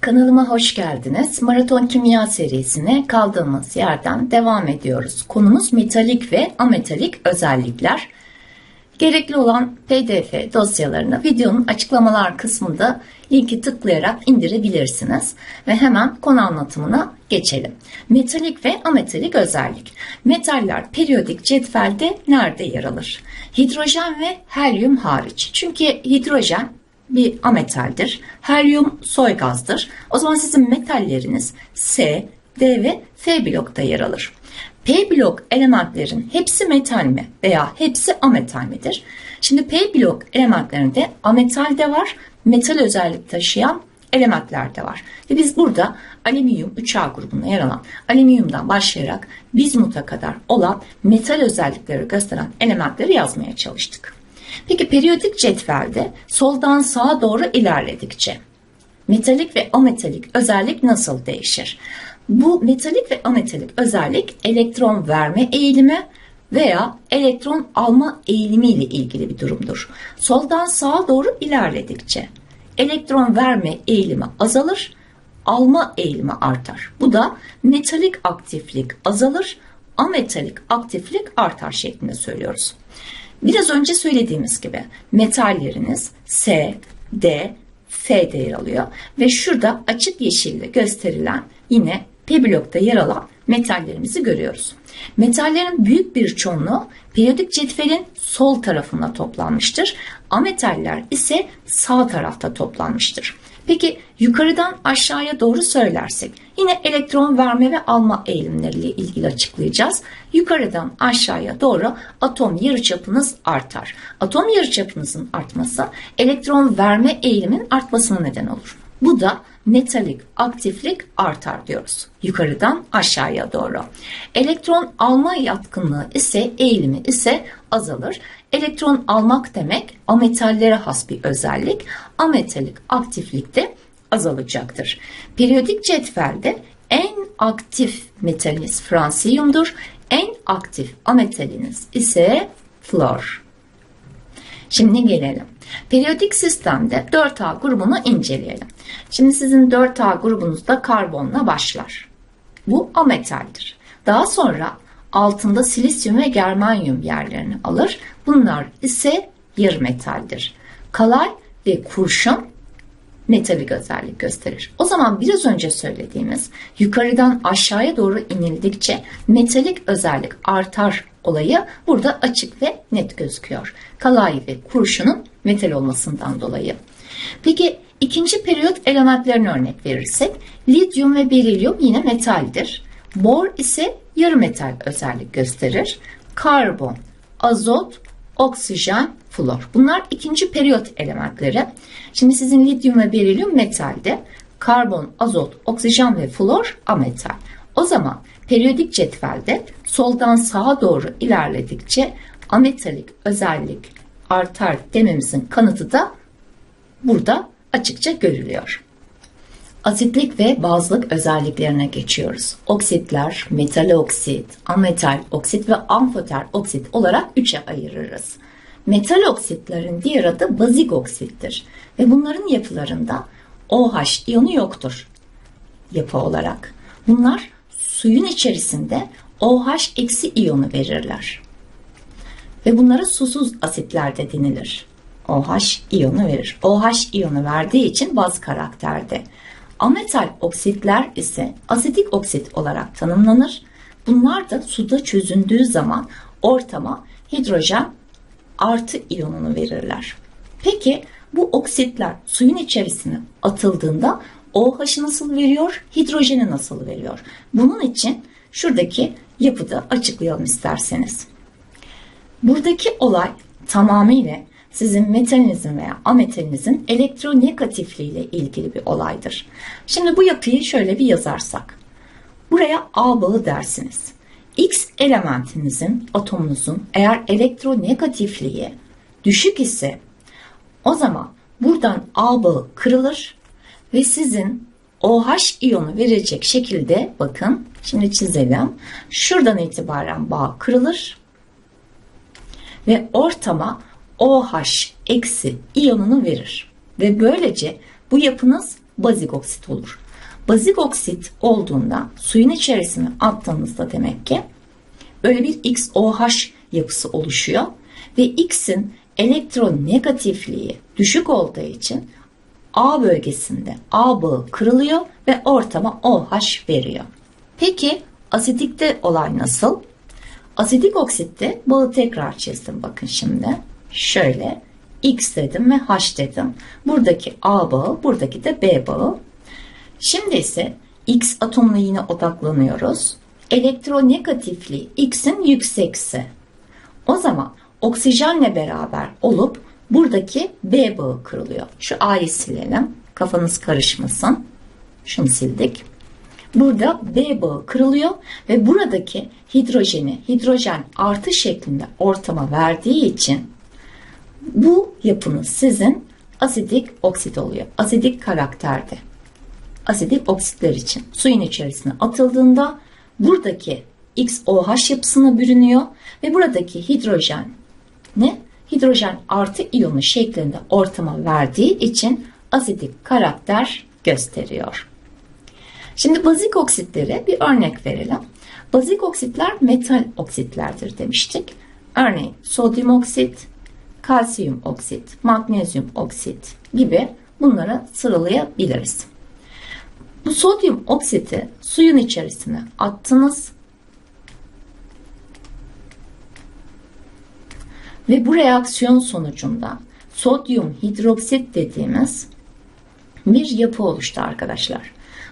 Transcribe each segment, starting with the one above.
Kanalıma hoş geldiniz. Maraton Kimya serisine kaldığımız yerden devam ediyoruz. Konumuz metalik ve ametalik özellikler. Gerekli olan PDF dosyalarını videonun açıklamalar kısmında linki tıklayarak indirebilirsiniz. Ve hemen konu anlatımına geçelim. Metalik ve ametalik özellik. Metaller periyodik cetvelde nerede yer alır? Hidrojen ve helyum hariç. Çünkü hidrojen bir ametaldir. Helyum soy gazdır. O zaman sizin metalleriniz S, D ve F blokta yer alır. P blok elementlerin hepsi metal mi veya hepsi ametal midir? Şimdi P blok elementlerinde ametal de var, metal özellik taşıyan elementler de var. Ve biz burada alüminyum 3A grubuna yer alan alüminyumdan başlayarak bizmuta kadar olan metal özellikleri gösteren elementleri yazmaya çalıştık. Peki periyodik cetvelde soldan sağa doğru ilerledikçe metalik ve ametalik özellik nasıl değişir? Bu metalik ve ametalik özellik elektron verme eğilimi veya elektron alma eğilimi ile ilgili bir durumdur. Soldan sağa doğru ilerledikçe elektron verme eğilimi azalır, alma eğilimi artar. Bu da metalik aktiflik azalır, ametalik aktiflik artar şeklinde söylüyoruz. Biraz önce söylediğimiz gibi metalleriniz S, D, F'de yer alıyor ve şurada açık yeşille gösterilen yine P blokta yer alan metallerimizi görüyoruz. Metallerin büyük bir çoğunluğu periyodik cetvelin sol tarafına toplanmıştır. Ametaller ise sağ tarafta toplanmıştır. Peki yukarıdan aşağıya doğru söylersek yine elektron verme ve alma eğilimleriyle ilgili açıklayacağız. Yukarıdan aşağıya doğru atom yarıçapınız artar. Atom yarıçapınızın artması elektron verme eğilimin artmasına neden olur. Bu da metalik aktiflik artar diyoruz. Yukarıdan aşağıya doğru. Elektron alma yatkınlığı ise eğilimi ise azalır. Elektron almak demek ametallere has bir özellik. Ametalik aktiflik de azalacaktır. Periyodik cetvelde en aktif metaliniz fransiyumdur. En aktif ametaliniz ise flor. Şimdi gelelim. Periyodik sistemde 4A grubunu inceleyelim. Şimdi sizin 4A grubunuzda karbonla başlar. Bu ametaldir. Daha sonra altında silisyum ve germanyum yerlerini alır. Bunlar ise yarı metaldir. Kalay ve kurşun metalik özellik gösterir. O zaman biraz önce söylediğimiz yukarıdan aşağıya doğru inildikçe metalik özellik artar olayı burada açık ve net gözüküyor. Kalay ve kurşunun metal olmasından dolayı. Peki ikinci periyot elementlerine örnek verirsek lityum ve berilyum yine metaldir. Bor ise yarı metal özellik gösterir. Karbon, azot, oksijen, flor. Bunlar ikinci periyot elementleri. Şimdi sizin lityum ve berilyum metalde. Karbon, azot, oksijen ve flor ametal. O zaman periyodik cetvelde soldan sağa doğru ilerledikçe ametalik özellik artar dememizin kanıtı da burada açıkça görülüyor. Asitlik ve bazlık özelliklerine geçiyoruz. Oksitler metal oksit, ametal oksit ve amfoter oksit olarak üçe ayırırız. Metal oksitlerin diğer adı bazik oksittir ve bunların yapılarında OH iyonu yoktur yapı olarak. Bunlar suyun içerisinde OH iyonu verirler. Ve bunlara susuz asitler de denilir. OH iyonu verir. OH iyonu verdiği için baz karakterde. Ametal oksitler ise asitik oksit olarak tanımlanır. Bunlar da suda çözündüğü zaman ortama hidrojen artı iyonunu verirler. Peki bu oksitler suyun içerisine atıldığında OH'ı nasıl veriyor, hidrojeni nasıl veriyor? Bunun için şuradaki yapıda açıklayalım isterseniz. Buradaki olay tamamıyla sizin metalinizin veya ametalinizin elektronegatifliği ile ilgili bir olaydır. Şimdi bu yapıyı şöyle bir yazarsak. Buraya A bağı dersiniz. X elementinizin, atomunuzun eğer elektronegatifliği düşük ise o zaman buradan A bağı kırılır ve sizin OH iyonu verecek şekilde bakın şimdi çizelim. Şuradan itibaren bağ kırılır ve ortama OH eksi iyonunu verir. Ve böylece bu yapınız bazik oksit olur. Bazik oksit olduğunda suyun içerisine attığınızda demek ki böyle bir XOH yapısı oluşuyor ve X'in elektronegatifliği düşük olduğu için A bölgesinde A bağı kırılıyor ve ortama OH veriyor. Peki asitikte olay nasıl? Asitik oksitte bağı tekrar çizdim bakın şimdi. Şöyle X dedim ve H dedim. Buradaki A bağı, buradaki de B bağı. Şimdi ise X atomuna yine odaklanıyoruz. Elektronegatifliği X'in yüksekse. O zaman oksijenle beraber olup buradaki B bağı kırılıyor. Şu A'yı silelim. Kafanız karışmasın. Şunu sildik. Burada B bağı kırılıyor ve buradaki hidrojeni hidrojen artı şeklinde ortama verdiği için bu yapınız sizin asidik oksit oluyor. Asidik karakterde. Asidik oksitler için suyun içerisine atıldığında buradaki XOH yapısına bürünüyor ve buradaki hidrojen ne? Hidrojen artı iyonu şeklinde ortama verdiği için asidik karakter gösteriyor. Şimdi bazik oksitlere bir örnek verelim. Bazik oksitler metal oksitlerdir demiştik. Örneğin sodyum oksit, kalsiyum oksit, magnezyum oksit gibi bunları sıralayabiliriz. Bu sodyum oksiti suyun içerisine attınız ve bu reaksiyon sonucunda sodyum hidroksit dediğimiz bir yapı oluştu arkadaşlar.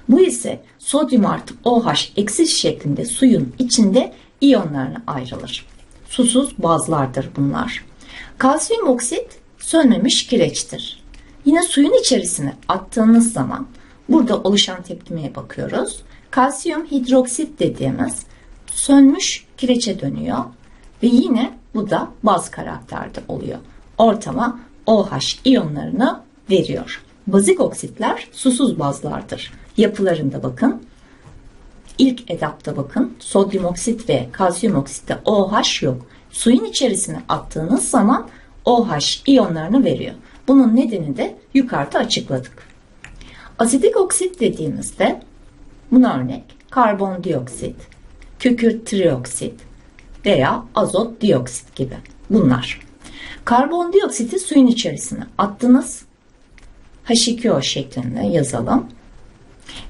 Bu ise sodyum artı OH eksi şeklinde suyun içinde iyonlarına ayrılır. Susuz bazlardır bunlar. Kalsiyum oksit sönmemiş kireçtir. Yine suyun içerisine attığınız zaman burada oluşan tepkimeye bakıyoruz. Kalsiyum hidroksit dediğimiz sönmüş kireçe dönüyor ve yine bu da baz karakterde oluyor. Ortama OH iyonlarını veriyor. Bazik oksitler susuz bazlardır. Yapılarında bakın. İlk etapta bakın sodyum oksit ve kalsiyum oksitte OH yok. Suyun içerisine attığınız zaman OH iyonlarını veriyor. Bunun nedeni de yukarıda açıkladık. Asidik oksit dediğimizde buna örnek karbondioksit, kükürt trioksit veya azot dioksit gibi bunlar. Karbondioksiti suyun içerisine attınız. H2O şeklinde yazalım.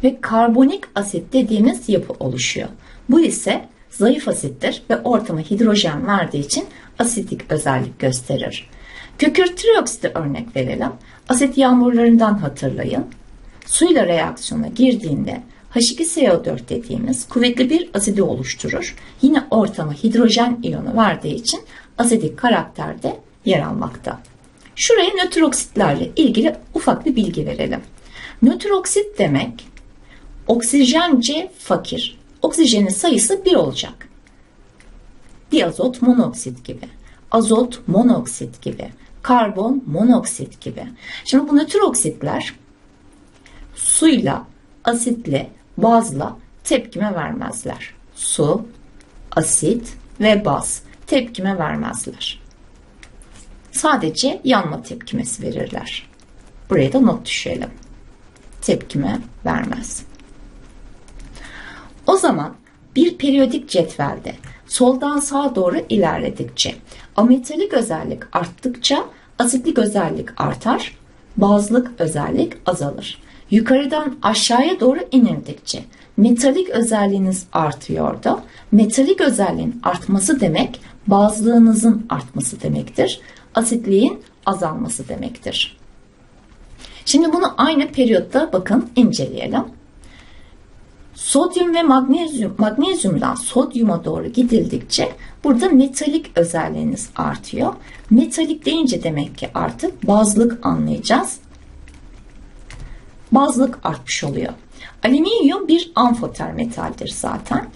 Ve karbonik asit dediğimiz yapı oluşuyor. Bu ise zayıf asittir ve ortama hidrojen verdiği için asitik özellik gösterir. Kükürt trioksiti örnek verelim. Asit yağmurlarından hatırlayın. Suyla reaksiyona girdiğinde H2SO4 dediğimiz kuvvetli bir asidi oluşturur. Yine ortama hidrojen iyonu verdiği için asidik karakterde yer almakta. Şuraya nötr oksitlerle ilgili ufak bir bilgi verelim. Nötr oksit demek oksijence fakir. Oksijenin sayısı 1 olacak. Diazot monoksit gibi, azot monoksit gibi, karbon monoksit gibi. Şimdi bu nötr oksitler suyla, asitle, bazla tepkime vermezler. Su, asit ve baz tepkime vermezler. Sadece yanma tepkimesi verirler. Buraya da not düşelim. Tepkime vermez. O zaman bir periyodik cetvelde soldan sağa doğru ilerledikçe ametalik özellik arttıkça asitlik özellik artar, bazlık özellik azalır. Yukarıdan aşağıya doğru inildikçe metalik özelliğiniz artıyor da metalik özelliğin artması demek bazlığınızın artması demektir. Asitliğin azalması demektir. Şimdi bunu aynı periyotta bakın inceleyelim. Sodyum ve magnezyum, magnezyumdan sodyuma doğru gidildikçe burada metalik özelliğiniz artıyor. Metalik deyince demek ki artık bazlık anlayacağız. Bazlık artmış oluyor. Alüminyum bir amfoter metaldir zaten.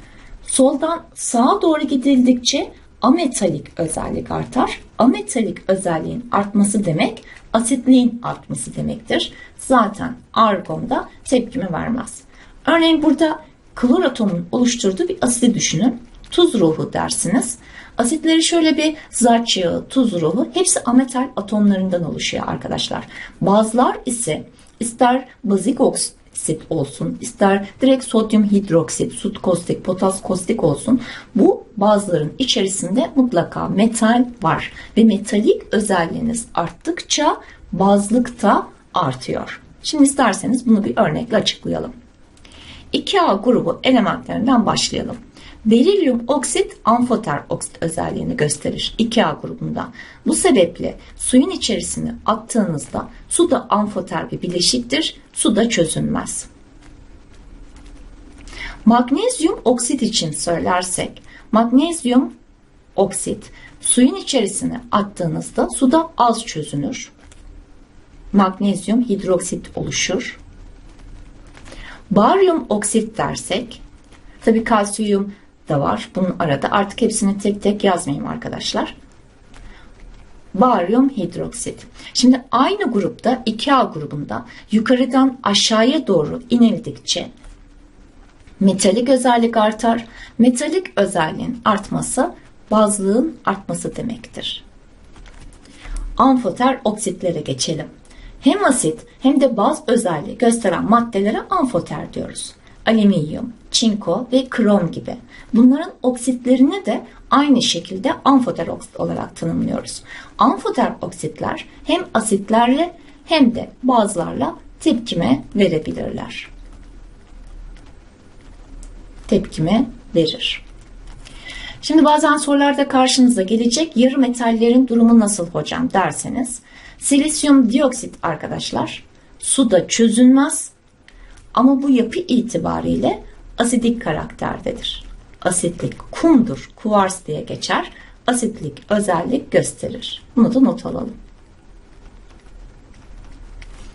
Soldan sağa doğru gidildikçe ametalik özellik artar. Ametalik özelliğin artması demek asitliğin artması demektir. Zaten argonda tepkime vermez. Örneğin burada klor atomunun oluşturduğu bir asidi düşünün. Tuz ruhu dersiniz. Asitleri şöyle bir zart yağı, tuz ruhu hepsi ametal atomlarından oluşuyor arkadaşlar. Bazılar ise ister bazik oksit olsun, ister direkt sodyum hidroksit, sut kostik, potas kostik olsun. Bu bazıların içerisinde mutlaka metal var ve metalik özelliğiniz arttıkça bazlık da artıyor. Şimdi isterseniz bunu bir örnekle açıklayalım. 2A grubu elementlerinden başlayalım. Berilyum oksit amfoter oksit özelliğini gösterir 2A grubunda. Bu sebeple suyun içerisine attığınızda su da amfoter bir bileşiktir. Su da çözünmez. Magnezyum oksit için söylersek magnezyum oksit suyun içerisine attığınızda suda az çözünür. Magnezyum hidroksit oluşur. Baryum oksit dersek tabi kalsiyum da var bunun arada artık hepsini tek tek yazmayayım arkadaşlar. Baryum hidroksit. Şimdi aynı grupta 2A grubunda yukarıdan aşağıya doğru inildikçe metalik özellik artar. Metalik özelliğin artması bazlığın artması demektir. Amfoter oksitlere geçelim. Hem asit hem de baz özelliği gösteren maddelere amfoter diyoruz. Alüminyum, çinko ve krom gibi. Bunların oksitlerini de aynı şekilde amfoter oksit olarak tanımlıyoruz. Amfoter oksitler hem asitlerle hem de bazlarla tepkime verebilirler. Tepkime verir. Şimdi bazen sorularda karşınıza gelecek yarı metallerin durumu nasıl hocam derseniz Silisyum dioksit arkadaşlar suda çözünmez ama bu yapı itibariyle asidik karakterdedir. Asitlik kumdur, kuvars diye geçer. Asitlik özellik gösterir. Bunu da not alalım.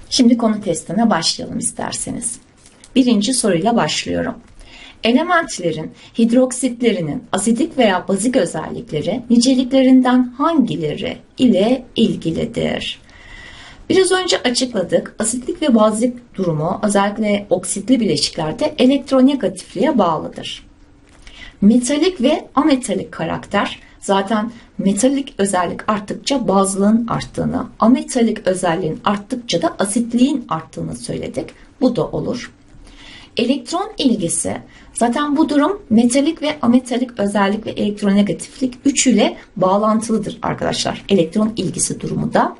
Şimdi konu testine başlayalım isterseniz. Birinci soruyla başlıyorum. Elementlerin hidroksitlerinin asidik veya bazik özellikleri niceliklerinden hangileri ile ilgilidir? Biraz önce açıkladık. Asitlik ve bazlık durumu özellikle oksitli bileşiklerde elektronegatifliğe bağlıdır. Metalik ve ametalik karakter zaten metalik özellik arttıkça bazlığın arttığını, ametalik özelliğin arttıkça da asitliğin arttığını söyledik. Bu da olur. Elektron ilgisi zaten bu durum metalik ve ametalik özellik ve elektronegatiflik üçüyle bağlantılıdır arkadaşlar. Elektron ilgisi durumu da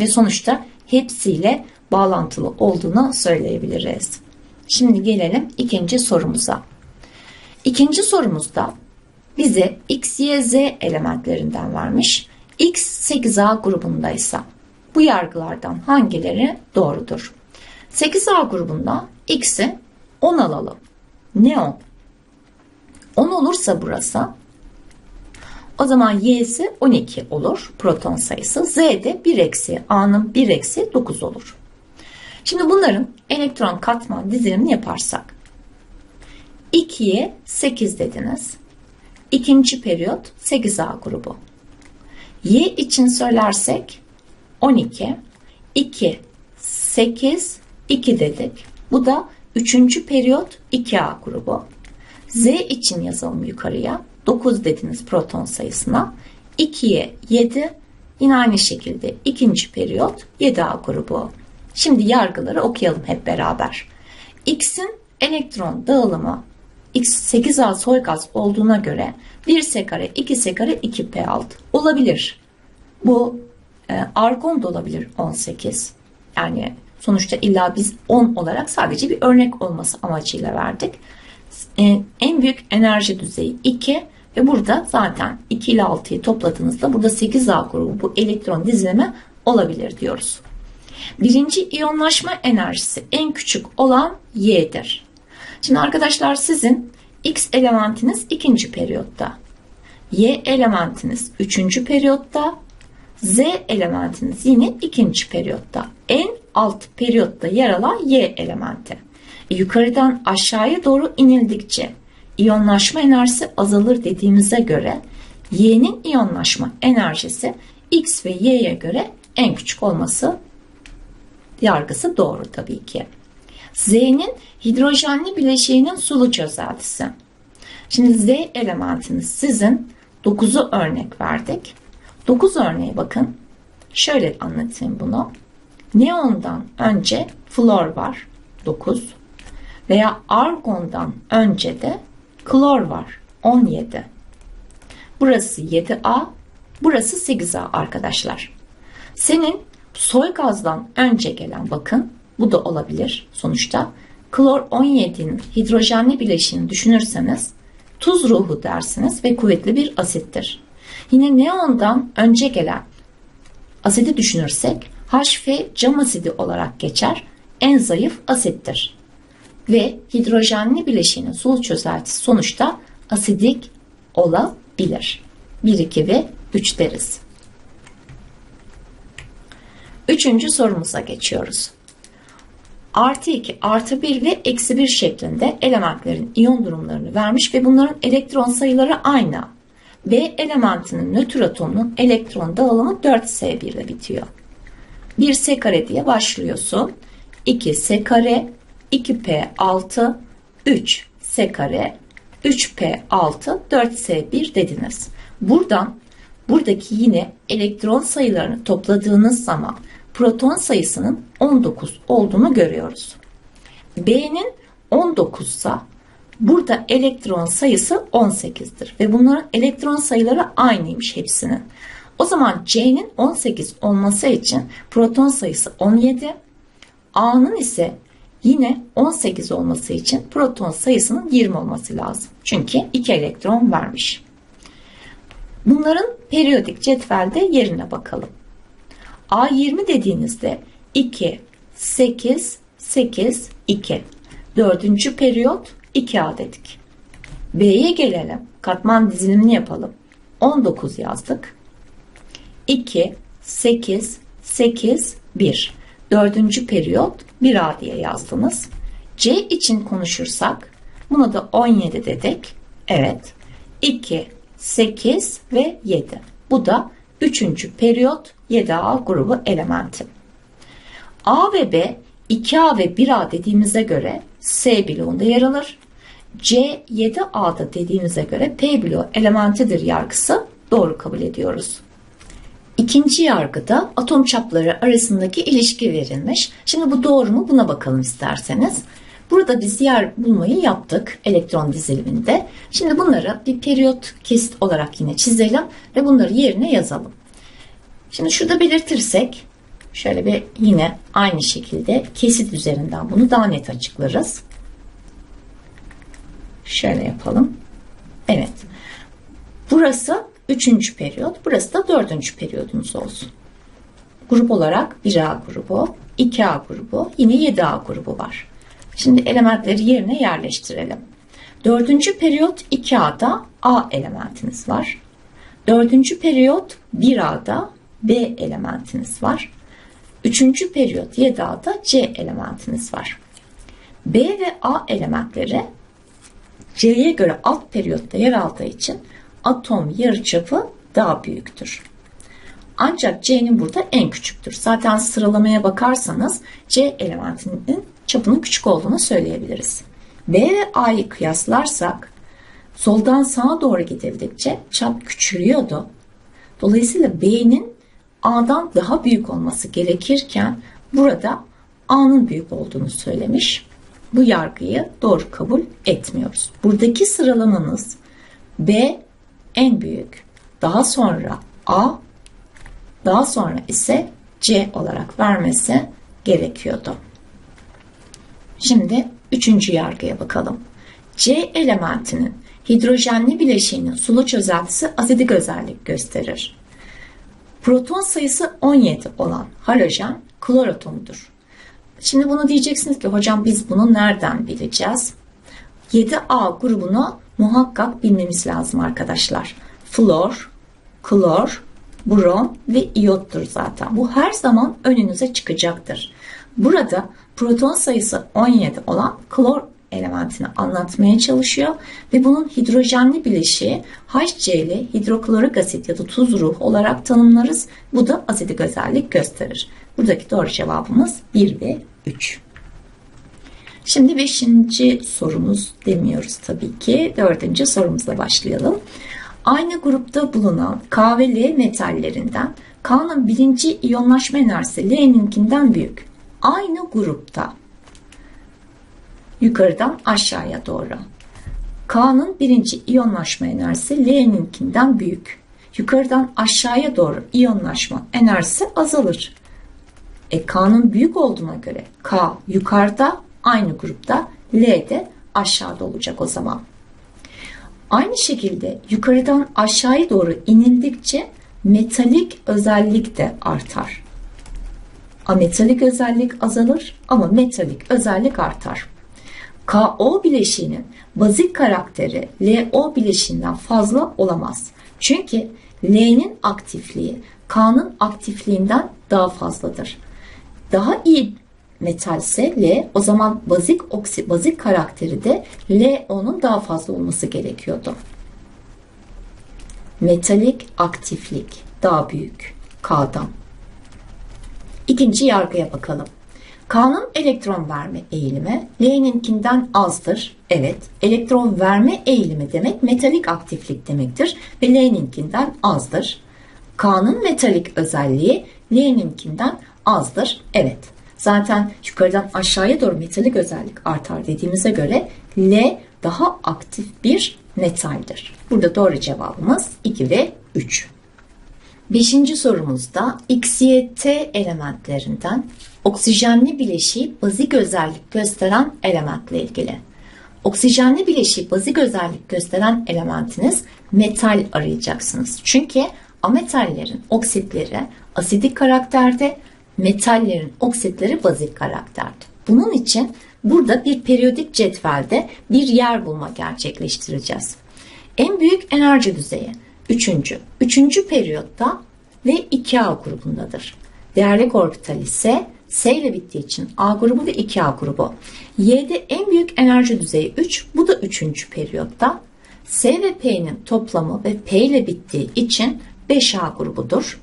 ve sonuçta hepsiyle bağlantılı olduğunu söyleyebiliriz. Şimdi gelelim ikinci sorumuza. İkinci sorumuzda bize X, Y, Z elementlerinden vermiş. X 8A grubundaysa bu yargılardan hangileri doğrudur? 8A grubunda X'i 10 alalım. Ne 10? 10 olursa burası o zaman Y'si 12 olur proton sayısı. Z de 1 eksi A'nın 1 eksi 9 olur. Şimdi bunların elektron katman dizilimini yaparsak 2'ye 8 dediniz. İkinci periyot 8A grubu. Y için söylersek 12, 2, 8, 2 dedik. Bu da Üçüncü periyot 2A grubu. Z için yazalım yukarıya. 9 dediniz proton sayısına. 2'ye 7 yine aynı şekilde ikinci periyot 7A grubu. Şimdi yargıları okuyalım hep beraber. X'in elektron dağılımı X 8A soygaz olduğuna göre 1 S kare 2 S kare 2 P alt olabilir. Bu e, argon da olabilir 18. Yani Sonuçta illa biz 10 olarak sadece bir örnek olması amacıyla verdik. Ee, en büyük enerji düzeyi 2 ve burada zaten 2 ile 6'yı topladığınızda burada 8A grubu bu elektron dizilimi olabilir diyoruz. Birinci iyonlaşma enerjisi en küçük olan Y'dir. Şimdi arkadaşlar sizin X elementiniz ikinci periyotta. Y elementiniz üçüncü periyotta. Z elementiniz yine ikinci periyotta. En alt periyotta yer alan Y elementi. E, yukarıdan aşağıya doğru inildikçe iyonlaşma enerjisi azalır dediğimize göre Y'nin iyonlaşma enerjisi X ve Y'ye göre en küçük olması yargısı doğru tabii ki. Z'nin hidrojenli bileşiğinin sulu çözeltisi. Şimdi Z elementiniz sizin 9'u örnek verdik. 9 örneğe bakın. Şöyle anlatayım bunu. Neondan önce flor var 9 veya argondan önce de klor var 17. Burası 7A, burası 8A arkadaşlar. Senin soy gazdan önce gelen bakın bu da olabilir sonuçta. Klor 17'nin hidrojenli bileşiğini düşünürseniz tuz ruhu dersiniz ve kuvvetli bir asittir. Yine neondan önce gelen asidi düşünürsek HF cam asidi olarak geçer. En zayıf asittir. Ve hidrojenli bileşiğinin sulu çözeltisi sonuçta asidik olabilir. 1, 2 ve 3 deriz. Üçüncü sorumuza geçiyoruz. Artı 2, artı 1 ve eksi 1 şeklinde elementlerin iyon durumlarını vermiş ve bunların elektron sayıları aynı. B elementinin nötr atomunun elektron dağılımı 4S1 ile bitiyor. 1 S kare diye başlıyorsun. 2 S kare, 2P6, 3 S kare, 3P6, 4S1 dediniz. Buradan buradaki yine elektron sayılarını topladığınız zaman proton sayısının 19 olduğunu görüyoruz. B'nin 19 ise burada elektron sayısı 18'dir ve bunların elektron sayıları aynıymış hepsinin. O zaman C'nin 18 olması için proton sayısı 17, A'nın ise yine 18 olması için proton sayısının 20 olması lazım. Çünkü 2 elektron vermiş. Bunların periyodik cetvelde yerine bakalım. A20 dediğinizde 2, 8, 8, 2. Dördüncü periyot 2A dedik. B'ye gelelim. Katman dizilimini yapalım. 19 yazdık. 2, 8, 8, 1. Dördüncü periyot 1A diye yazdınız. C için konuşursak buna da 17 dedik. Evet. 2, 8 ve 7. Bu da üçüncü periyot 7A grubu elementi. A ve B 2A ve 1A dediğimize göre S bloğunda yer alır. C 7A'da dediğimize göre P bloğu elementidir yargısı doğru kabul ediyoruz. İkinci yargıda atom çapları arasındaki ilişki verilmiş. Şimdi bu doğru mu buna bakalım isterseniz. Burada biz yer bulmayı yaptık elektron diziliminde. Şimdi bunları bir periyot kesit olarak yine çizelim ve bunları yerine yazalım. Şimdi şurada belirtirsek şöyle bir yine aynı şekilde kesit üzerinden bunu daha net açıklarız. Şöyle yapalım. Evet. Burası üçüncü periyot. Burası da dördüncü periyodumuz olsun. Grup olarak 1A grubu, 2A grubu, yine 7A grubu var. Şimdi elementleri yerine yerleştirelim. Dördüncü periyot 2A'da A elementiniz var. Dördüncü periyot 1A'da B elementiniz var. Üçüncü periyot 7A'da C elementiniz var. B ve A elementleri C'ye göre alt periyotta yer aldığı için atom yarıçapı daha büyüktür. Ancak C'nin burada en küçüktür. Zaten sıralamaya bakarsanız C elementinin çapının küçük olduğunu söyleyebiliriz. B ve A'yı kıyaslarsak soldan sağa doğru gidildikçe çap küçülüyordu. Dolayısıyla B'nin A'dan daha büyük olması gerekirken burada A'nın büyük olduğunu söylemiş. Bu yargıyı doğru kabul etmiyoruz. Buradaki sıralamanız B en büyük, daha sonra A, daha sonra ise C olarak vermesi gerekiyordu. Şimdi üçüncü yargıya bakalım. C elementinin hidrojenli bileşiğinin sulu çözeltisi asidik özellik gösterir. Proton sayısı 17 olan halojen klor atomudur. Şimdi bunu diyeceksiniz ki hocam biz bunu nereden bileceğiz? 7A grubunu muhakkak bilmemiz lazım arkadaşlar. Flor, klor, brom ve iyottur zaten. Bu her zaman önünüze çıkacaktır. Burada proton sayısı 17 olan klor elementini anlatmaya çalışıyor ve bunun hidrojenli bileşiği HCl hidroklorik asit ya da tuz ruh olarak tanımlarız. Bu da asidik özellik gösterir. Buradaki doğru cevabımız 1 ve 3. Şimdi 5. sorumuz demiyoruz tabii ki. 4. sorumuzla başlayalım. Aynı grupta bulunan K ve L metallerinden K'nın birinci iyonlaşma enerjisi L'ninkinden büyük. aynı grupta. Yukarıdan aşağıya doğru. K'nın birinci iyonlaşma enerjisi L'ninkinden büyük. Yukarıdan aşağıya doğru iyonlaşma enerjisi azalır. E K'nın büyük olduğuna göre K yukarıda aynı grupta L de aşağıda olacak o zaman. Aynı şekilde yukarıdan aşağıya doğru inildikçe metalik özellik de artar. Ametalik özellik azalır ama metalik özellik artar. KO bileşiğinin bazik karakteri LO bileşiğinden fazla olamaz. Çünkü L'nin aktifliği K'nın aktifliğinden daha fazladır. Daha iyi metalse L o zaman bazik oksi, bazik karakteri de LO'nun daha fazla olması gerekiyordu. Metalik aktiflik daha büyük K'dan. İkinci yargıya bakalım. K'nın elektron verme eğilimi L'ninkinden azdır. Evet, elektron verme eğilimi demek metalik aktiflik demektir ve L'ninkinden azdır. K'nın metalik özelliği L'ninkinden azdır. Evet. Zaten yukarıdan aşağıya doğru metalik özellik artar dediğimize göre L daha aktif bir metaldir. Burada doğru cevabımız 2 ve 3. Beşinci sorumuzda X, Y, T elementlerinden oksijenli bileşiği bazik özellik gösteren elementle ilgili. Oksijenli bileşiği bazik özellik gösteren elementiniz metal arayacaksınız. Çünkü ametallerin oksitleri asidik karakterde, metallerin oksitleri bazik karakterde. Bunun için burada bir periyodik cetvelde bir yer bulma gerçekleştireceğiz. En büyük enerji düzeyi 3. 3. periyotta ve 2A grubundadır. Değerlik orbital ise S ile bittiği için A grubu ve 2A grubu. Y'de en büyük enerji düzeyi 3. Bu da 3. periyotta. S ve P'nin toplamı ve P ile bittiği için 5A grubudur.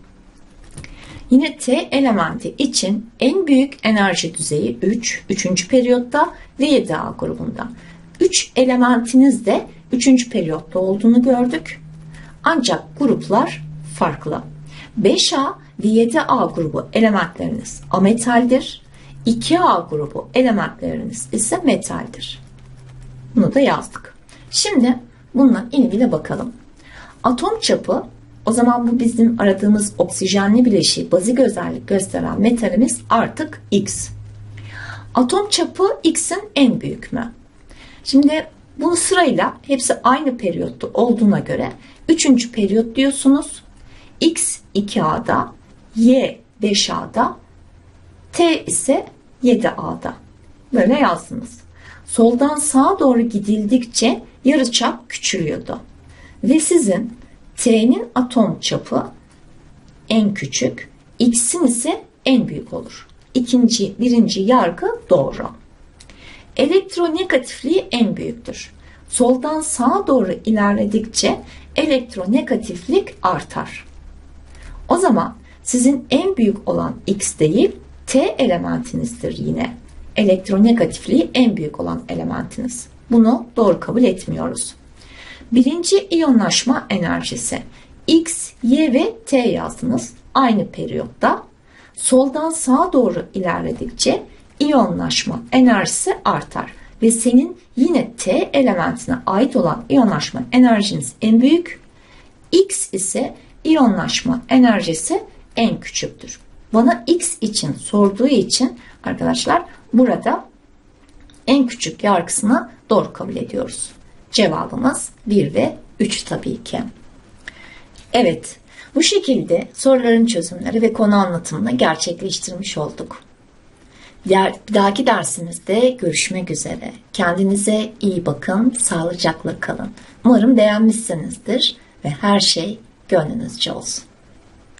Yine T elementi için en büyük enerji düzeyi 3, 3. periyotta ve 7A grubunda. 3 elementiniz de 3. periyotta olduğunu gördük. Ancak gruplar farklı. 5A ve 7A grubu elementleriniz ametaldir. 2A grubu elementleriniz ise metaldir. Bunu da yazdık. Şimdi bununla ilgili bakalım. Atom çapı o zaman bu bizim aradığımız oksijenli bileşiği bazik özellik gösteren metalimiz artık X. Atom çapı X'in en büyük mü? Şimdi bunu sırayla hepsi aynı periyotta olduğuna göre 3. periyot diyorsunuz. X 2A'da, Y 5A'da, T ise 7A'da. Böyle yazdınız. Soldan sağa doğru gidildikçe yarıçap küçülüyordu. Ve sizin T'nin atom çapı en küçük, X'in ise en büyük olur. İkinci, birinci yargı doğru. Elektronegatifliği en büyüktür. Soldan sağa doğru ilerledikçe elektronegatiflik artar. O zaman sizin en büyük olan X değil T elementinizdir yine. Elektronegatifliği en büyük olan elementiniz. Bunu doğru kabul etmiyoruz. Birinci iyonlaşma enerjisi. X, Y ve T yazdınız. Aynı periyotta. Soldan sağa doğru ilerledikçe iyonlaşma enerjisi artar. Ve senin yine T elementine ait olan iyonlaşma enerjiniz en büyük. X ise iyonlaşma enerjisi en küçüktür. Bana X için sorduğu için arkadaşlar burada en küçük yargısını doğru kabul ediyoruz. Cevabımız 1 ve 3 tabii ki. Evet, bu şekilde soruların çözümleri ve konu anlatımını gerçekleştirmiş olduk. Diğer, bir dahaki dersimizde görüşmek üzere. Kendinize iyi bakın, sağlıcakla kalın. Umarım beğenmişsinizdir ve her şey gönlünüzce olsun.